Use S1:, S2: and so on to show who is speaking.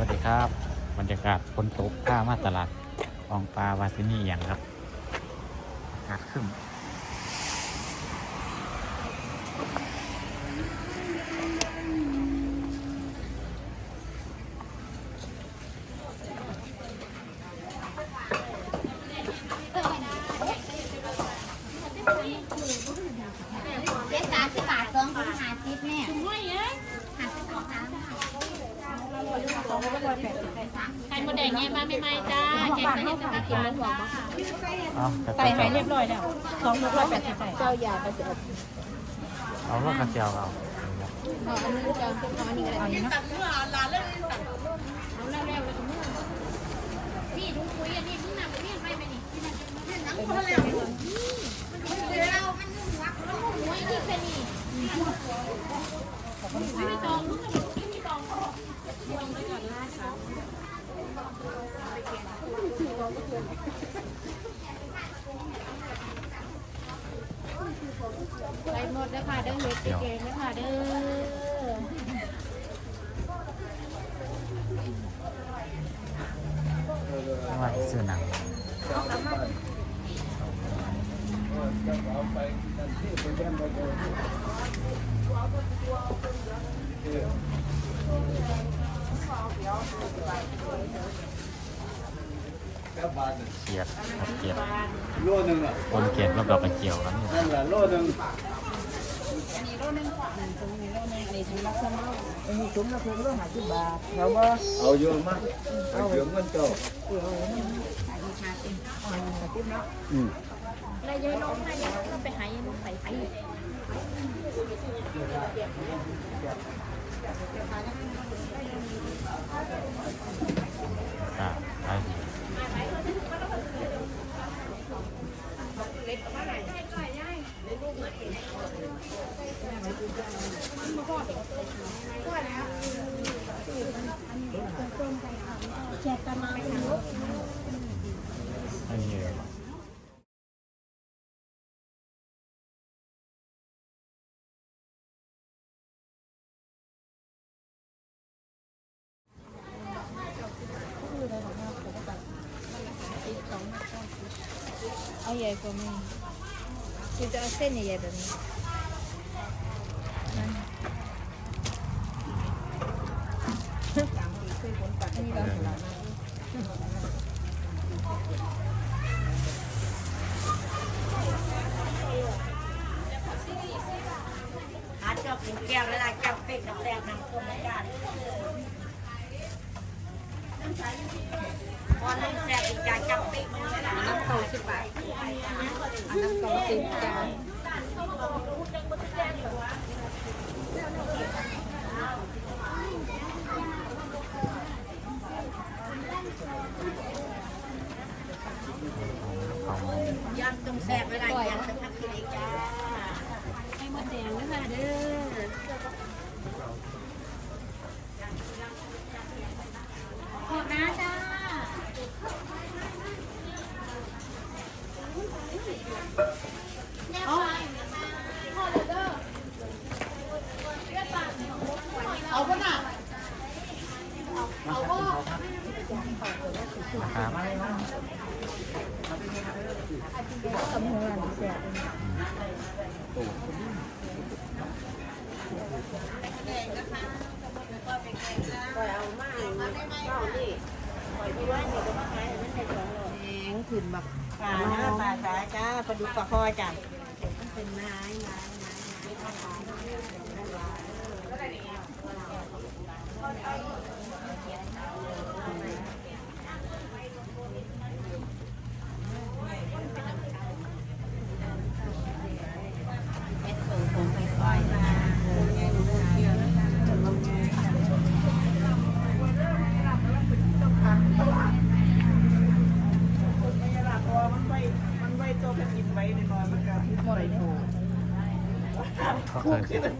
S1: วัสดีครับ บรรยากาศฝนตกข้ามาตลาดอองปลาวาซินี่อย่างครับอากาศขึ้น
S2: เจ็ดสามสิบบาทสองคนหาสิบแม่หาสิบสองสาม
S3: ไข่มดแดงไงมาไม่ไม่จ้าแกงใส่เห็ดตะการจ้า
S1: เอากระ
S4: ใส่ให้
S1: ย
S4: เรียบร้อยแล้วสองร้อยแปดสิบเจ้ายาไปเสีย
S1: เอาลูกกระเจียวเอา
S4: เอาอันนี้จะเอาอันนี้อะไรอันนี้เนาะ
S3: พี่ทุกคุยอันนี้มึงนำไปเรียไปไหมนี่
S2: นังคนแล้วมันเรามันยุ่งวัก
S3: หวยนี่แค่นี้ไม่จองมึง ไป
S4: หมดแล้วค่ะเด้อเฮ็ดเกงแล้วค่ะเด้อ
S1: ไม่ว่าซื้อหนัง
S5: ครับบาทหนึ่ง
S1: เกียดครับเกียด
S5: โลหนึ่งอะ
S1: คนเกียดแล้วก็กระเจียวครับนี่
S5: นั่นแหละโลหนึ่ง
S4: อันนี้ถุงละสมอันนี้ถุงละถุงละห้าสิบบาทเราบ่
S5: เอาเยอะมากเอาเยอะเงินเจ้าอืม
S3: แล้วยายน้องมายยายน้องไปหายายน้องใส่ไป
S1: อ่าไปดีอันนี้เลย
S4: เอา ใหญ่กว่านี้คือจะเอาเส้นใหญ่ๆแบบนี้อันนี้เราเห็นแล้วนะ
S6: หาเจ้ากินแก้วแล้วล่ะแก้วเป็ดกับแซ่บน้ำข้นนะจ้าพอน้ำแซ่บอีกจานจับเป็ดมัน
S4: น้ำต้าสิบบาท อันน้ำเต้าสิบจาน
S1: ของ
S6: ย่างต้มแซ่บเวลาย่างสักพักกินเองจ้า
S3: ไข่มดแดงนะคะเด้อขอบนะจ้า
S1: ครับ
S4: ตำหัวหลานแซ่บ
S6: ปล่อยเอามาเจ้านี่ปล่อยที่ว่านี่ก็มาขายมันได้สองร้อย
S4: แองขึ้นบัก
S6: ปลาหน้าปลาสาจ้าปลาดุกปลาคอจ้ะเป็นไม้ไม้
S1: 그 렇.